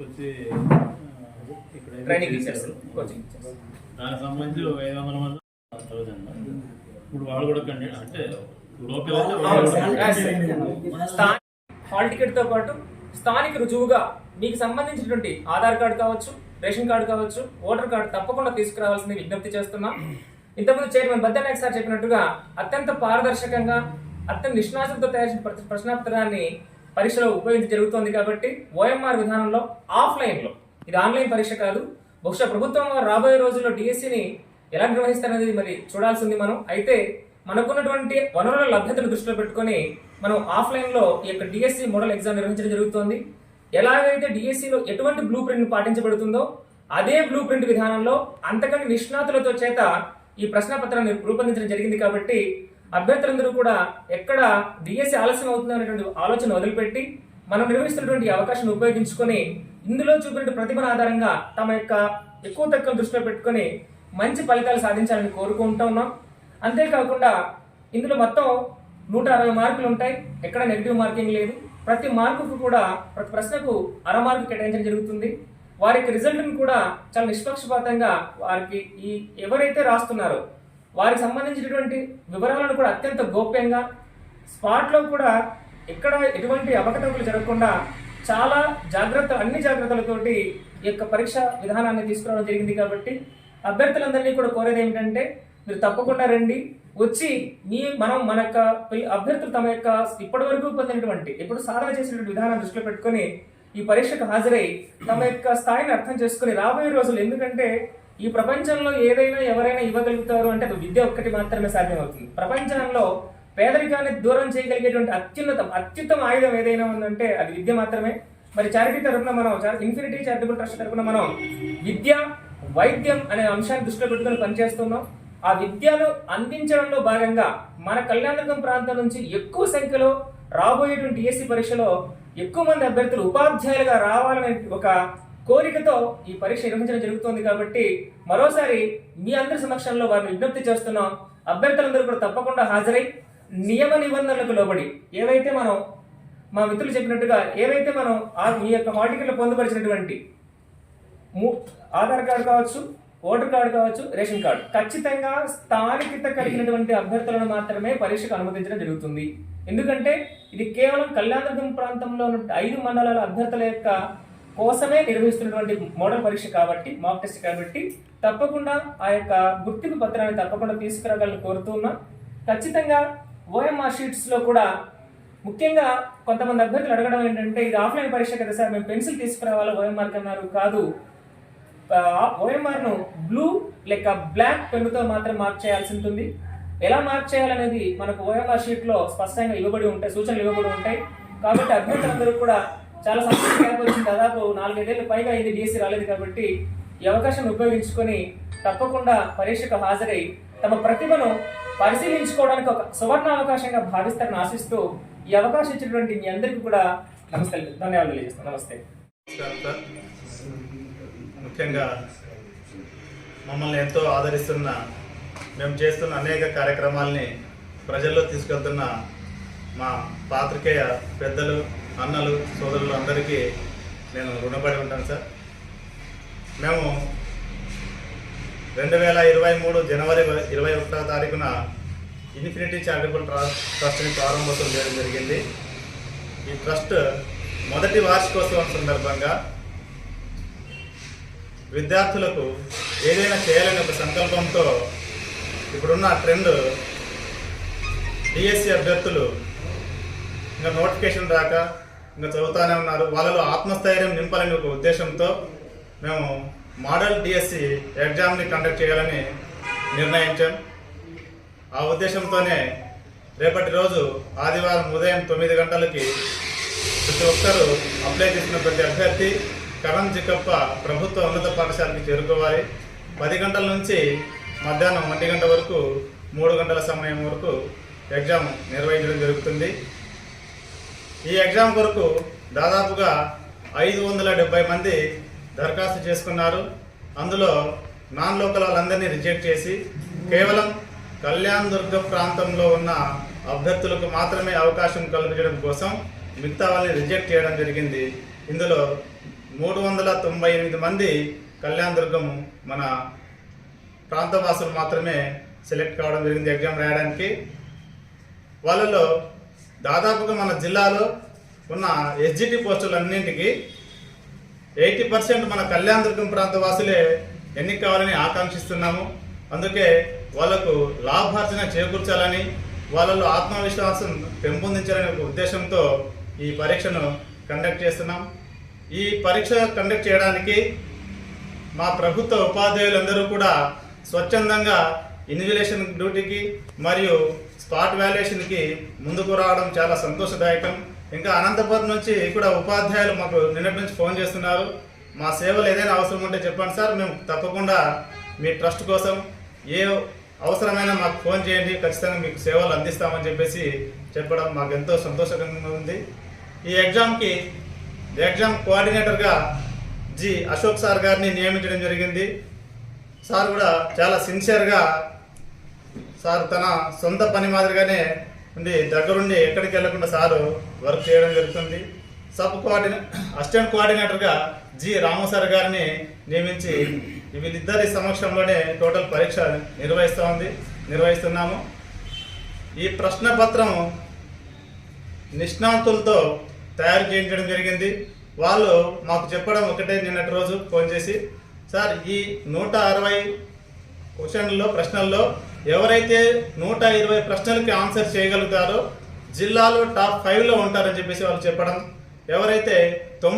వచ్చి training teachers coaching దానికి సంబంధించి ఒక ఐదు వందల మంది చదువుతున్నారు ఇప్పుడు వాళ్ళు కూడా కండి అంటే హాల్ టికెట్తో పాటు స్థానిక రుజువుగా మీకు సంబంధించినటువంటి ఆధార్ కార్డు కావచ్చు రేషన్ కార్డు కావచ్చు ఓటర్ కార్డు తప్పకుండా తీసుకురావాల్సింది విజ్ఞప్తి చేస్తున్నాం. ఇంతకుముందు చైర్మన్ బద్దనాయక్ సార్ చెప్పినట్టుగా అత్యంత పారదర్శకంగా అత్యంత నిష్ణాసంతో తయారు చేసిన ప్రశ్నాపత్రాన్ని పరీక్షలో ఉపయోగించి జరుగుతోంది కాబట్టి ఓఎంఆర్ విధానంలో ఆఫ్లైన్లో. ఇది ఆన్లైన్ పరీక్ష కాదు. బహుశా ప్రభుత్వం రాబోయే రోజుల్లో డిఎస్సిని ఎలా నిర్వహిస్తారనేది మరి చూడాల్సింది మనం. అయితే మనకున్నటువంటి వనరుల లభ్యతను దృష్టిలో పెట్టుకొని మనం ఆఫ్లైన్లో ఈ యొక్క డిఎస్సి మోడల్ ఎగ్జామ్ నిర్వహించడం జరుగుతోంది. ఎలాగైతే డిఎస్సిలో ఎటువంటి బ్లూ ప్రింట్ పాటించబడుతుందో అదే బ్లూ ప్రింట్ విధానంలో అంతకంటే నిష్ణాతులతో చేత ఈ ప్రశ్నపత్రాన్ని రూపొందించడం జరిగింది కాబట్టి అభ్యర్థులందరూ కూడా ఎక్కడ డిఎస్సి ఆలస్యం అవుతుంది అనేటువంటి ఆలోచన వదిలిపెట్టి మనం నిర్వహిస్తున్నటువంటి అవకాశం అవకాశాన్ని ఉపయోగించుకొని ఇందులో చూపిన ప్రతిభన ఆధారంగా తమ యొక్క ఎక్కువ తక్కువ దృష్టిలో పెట్టుకొని మంచి ఫలితాలు సాధించాలని కోరుకుంటూ ఉన్నాం. అంతేకాకుండా ఇందులో మొత్తం నూట అరవై మార్కులు ఉంటాయి. ఎక్కడ నెగిటివ్ మార్కింగ్ లేదు. ప్రతి మార్కుకు కూడా ప్రతి ప్రశ్నకు అర మార్కు కేటాయించడం జరుగుతుంది. వారి యొక్క రిజల్ట్ని కూడా చాలా నిష్పక్షపాతంగా వారికి ఈ ఎవరైతే రాస్తున్నారో వారికి సంబంధించినటువంటి వివరాలను కూడా అత్యంత గోప్యంగా స్పాట్లో కూడా ఎక్కడ ఎటువంటి అవకతవకలు జరగకుండా చాలా జాగ్రత్త అన్ని జాగ్రత్తలతోటి ఈ యొక్క పరీక్ష విధానాన్ని తీసుకురావడం జరిగింది కాబట్టి అభ్యర్థులందరినీ కూడా కోరేది ఏమిటంటే మీరు తప్పకుండా రండి. వచ్చి మీ మనం మన యొక్క అభ్యర్థులు తమ యొక్క ఇప్పటి వరకు పొందినటువంటి ఇప్పుడు సాధన చేసినటువంటి విధానం దృష్టిలో పెట్టుకొని ఈ పరీక్షకు హాజరై తమ యొక్క స్థాయిని అర్థం చేసుకుని రాబోయే రోజులు. ఎందుకంటే ఈ ప్రపంచంలో ఏదైనా ఎవరైనా ఇవ్వగలుగుతారు అంటే అది విద్య ఒక్కటి మాత్రమే సాధ్యమవుతుంది. ప్రపంచంలో పేదరికాన్ని దూరం చేయగలిగేటువంటి అత్యున్నతం అత్యుత్తమ ఆయుధం ఏదైనా ఉందంటే అది విద్య మాత్రమే. మరి చారిటీ తరఫున మనం ఇన్ఫినిటీ చారిటబుల్ ట్రస్ట్ తరఫున మనం విద్య వైద్యం అనే అంశాన్ని దృష్టిలో పెట్టుకుని పనిచేస్తున్నాం. ఆ విద్యను అందించడంలో భాగంగా మన కళ్యాణదుర్గం ప్రాంతం నుంచి ఎక్కువ సంఖ్యలో రాబోయేటువంటి ఏసీ పరీక్షలో ఎక్కువ మంది అభ్యర్థులు ఉపాధ్యాయులుగా రావాలనే ఒక కోరికతో ఈ పరీక్ష నిర్వహించడం జరుగుతోంది కాబట్టి మరోసారి మీ అందరి సమక్షంలో వారిని విజ్ఞప్తి చేస్తున్నాం. అభ్యర్థులందరూ కూడా తప్పకుండా హాజరై నియమ నిబంధనలకు లోబడి ఏవైతే మనం మా మిత్రులు చెప్పినట్టుగా ఏవైతే మనం ఆ మీ యొక్క ఆర్టికల్ పొందుపరిచినటువంటి ఆధార్ కార్డు కావచ్చు ఓటర్ కార్డు కావచ్చు రేషన్ కార్డు ఖచ్చితంగా స్థానికత కలిగినటువంటి అభ్యర్థులను మాత్రమే పరీక్షకు అనుమతించడం జరుగుతుంది. ఎందుకంటే ఇది కేవలం కళ్యాణదుర్గం ప్రాంతంలో ఉన్న ఐదు మండలాల అభ్యర్థుల యొక్క కోసమే నిర్వహిస్తున్నటువంటి మోడల్ పరీక్ష కాబట్టి మాక్ టెస్ట్ కాబట్టి తప్పకుండా ఆ యొక్క గుర్తింపు పత్రాన్ని తప్పకుండా తీసుకురాగలని కోరుతున్నా ఖచ్చితంగా ఓఎంఆర్ షీట్స్లో కూడా ముఖ్యంగా కొంతమంది అభ్యర్థులు అడగడం ఏంటంటే ఇది ఆఫ్లైన్ పరీక్ష కదా సార్ మేము పెన్సిల్ తీసుకురావాలా ఓఎంఆర్ అన్నారు కాదు. ఓఎంఆర్ను బ్లూ లేక బ్లాక్ పెన్నుతో మాత్రం మార్క్ చేయాల్సి ఉంటుంది. ఎలా మార్క్ చేయాలనేది మనకు ఓఎంఆర్ షీట్లో స్పష్టంగా ఇవ్వబడి ఉంటాయి సూచనలు ఇవ్వబడి ఉంటాయి. కాబట్టి అభ్యర్థులందరూ కూడా చాలా సంవత్సరాలు గ్యాప్ వచ్చింది. దాదాపు నాలుగైదేళ్ళు పైగా అయింది డిఎస్సి రాలేదు కాబట్టి ఈ అవకాశాన్ని ఉపయోగించుకొని తప్పకుండా పరీక్షకు హాజరై తమ ప్రతిభను పరిశీలించుకోవడానికి ఒక సువర్ణ అవకాశంగా భావిస్తారని ఆశిస్తూ ఈ అవకాశం ఇచ్చినటువంటి మీ అందరికీ కూడా నమస్తే ధన్యవాదాలు తెలియజేస్తాను నమస్తే. నమస్కారం సార్ ముఖ్యంగా మమ్మల్ని ఎంతో ఆదరిస్తున్న మేము చేస్తున్న అనేక కార్యక్రమాల్ని ప్రజల్లో తీసుకెళ్తున్న మా పాత్రికేయ పెద్దలు అన్నలు సోదరులు అందరికీ నేను రుణపడి ఉంటాను సార్. మేము రెండు వేల ఇరవై మూడు జనవరి ఇరవై ఒకటో తారీఖున ఇన్ఫినిటీ చారిటబుల్ ట్రస్ట్ని ప్రారంభోత్సవం చేయడం జరిగింది. ఈ ట్రస్ట్ మొదటి వార్షికోత్సవం సందర్భంగా విద్యార్థులకు ఏదైనా చేయాలనే ఒక సంకల్పంతో ఇప్పుడున్న ట్రెండ్ డిఎస్సి అభ్యర్థులు ఇంకా నోటిఫికేషన్ రాక ఇంకా చదువుతానే ఉన్నారు. వాళ్ళలో ఆత్మస్థైర్యం నింపాలనే ఒక ఉద్దేశంతో మేము మోడల్ డిఎస్సి ఎగ్జామ్ని కండక్ట్ చేయాలని నిర్ణయించాం. ఆ ఉద్దేశంతోనే రేపటి రోజు ఆదివారం ఉదయం తొమ్మిది గంటలకి ప్రతి ఒక్కరూ అప్లై చేసిన ప్రతి అభ్యర్థి కరణ్ చిక్కప్ప ప్రభుత్వ ఉన్నత పాఠశాలకి చేరుకోవాలి. పది గంటల నుంచి మధ్యాహ్నం ఒంటి గంట వరకు మూడు గంటల సమయం వరకు ఎగ్జామ్ నిర్వహించడం జరుగుతుంది. ఈ ఎగ్జామ్ కొరకు దాదాపుగా ఐదు వందల డెబ్బై మంది దరఖాస్తు చేసుకున్నారు. అందులో నాన్ లోకల్ వాళ్ళందరినీ రిజెక్ట్ చేసి కేవలం కళ్యాణ్ దుర్గ ప్రాంతంలో ఉన్న అభ్యర్థులకు మాత్రమే అవకాశం కల్పించడం కోసం మిగతా వాళ్ళని రిజెక్ట్ చేయడం జరిగింది. ఇందులో మూడు వందల తొంభై ఎనిమిది మంది కళ్యాణ్ దుర్గం మన ప్రాంతవాసులు మాత్రమే సెలెక్ట్ కావడం జరిగింది ఎగ్జామ్ రాయడానికి. వాళ్ళలో దాదాపుగా మన జిల్లాలో ఉన్న ఎస్జిటి పోస్టులన్నింటికి ఎయిటీ పర్సెంట్ మన కళ్యాణ దుర్గం ప్రాంత వాసులే ఎన్నిక కావాలని ఆకాంక్షిస్తున్నాము. అందుకే వాళ్ళకు లాభార్జన చేకూర్చాలని వాళ్ళలో ఆత్మవిశ్వాసం పెంపొందించాలనే ఒక ఉద్దేశంతో ఈ పరీక్షను కండక్ట్ చేస్తున్నాం. ఈ పరీక్ష కండక్ట్ చేయడానికి మా ప్రభుత్వ ఉపాధ్యాయులందరూ కూడా స్వచ్ఛందంగా ఇన్విలేషన్ డ్యూటీకి మరియు స్పాట్ వాల్యుయేషన్కి ముందుకు రావడం చాలా సంతోషదాయకం. ఇంకా అనంతపురం నుంచి కూడా ఉపాధ్యాయులు మాకు నిన్నటి నుంచి ఫోన్ చేస్తున్నారు. మా సేవలు ఏదైనా అవసరం ఉంటే చెప్పండి సార్. మేము తప్పకుండా మీ ట్రస్ట్ కోసం ఏ అవసరమైనా మాకు ఫోన్ చేయండి. ఖచ్చితంగా మీకు సేవలు అందిస్తామని చెప్పేసి చెప్పడం మాకు ఎంతో సంతోషకరంగా ఉంది. ఈ ఎగ్జామ్కి ఎగ్జామ్ కోఆర్డినేటర్గా జి అశోక్ సార్ గారిని నియమించడం జరిగింది. సార్ కూడా చాలా సిన్సియర్గా సార్ తన సొంత పని మాదిరిగానే ఉండి దగ్గరుండి ఎక్కడికి వెళ్ళకుండా సారు వర్క్ చేయడం జరుగుతుంది. సబ్ కోఆర్డినే అసిస్టెంట్ కోఆర్డినేటర్గా జి రాము సార్ గారిని నియమించి వీళ్ళిద్దరి సమక్షంలోనే టోటల్ పరీక్ష నిర్వహిస్తూ ఉంది. నిర్వహిస్తున్నాము. ఈ ప్రశ్న పత్రం నిష్ణాతులతో తయారు చేయించడం జరిగింది. వాళ్ళు మాకు చెప్పడం ఒకటే నిన్నటి రోజు ఫోన్ చేసి సార్ ఈ నూట అరవై క్వశ్చన్లో ప్రశ్నల్లో ఎవరైతే నూట ఇరవై ప్రశ్నలకి ఆన్సర్ చేయగలుగుతారో జిల్లాలో టాప్ ఫైవ్లో ఉంటారని చెప్పేసి వాళ్ళు చెప్పడం. ఎవరైతే తొమ్మిది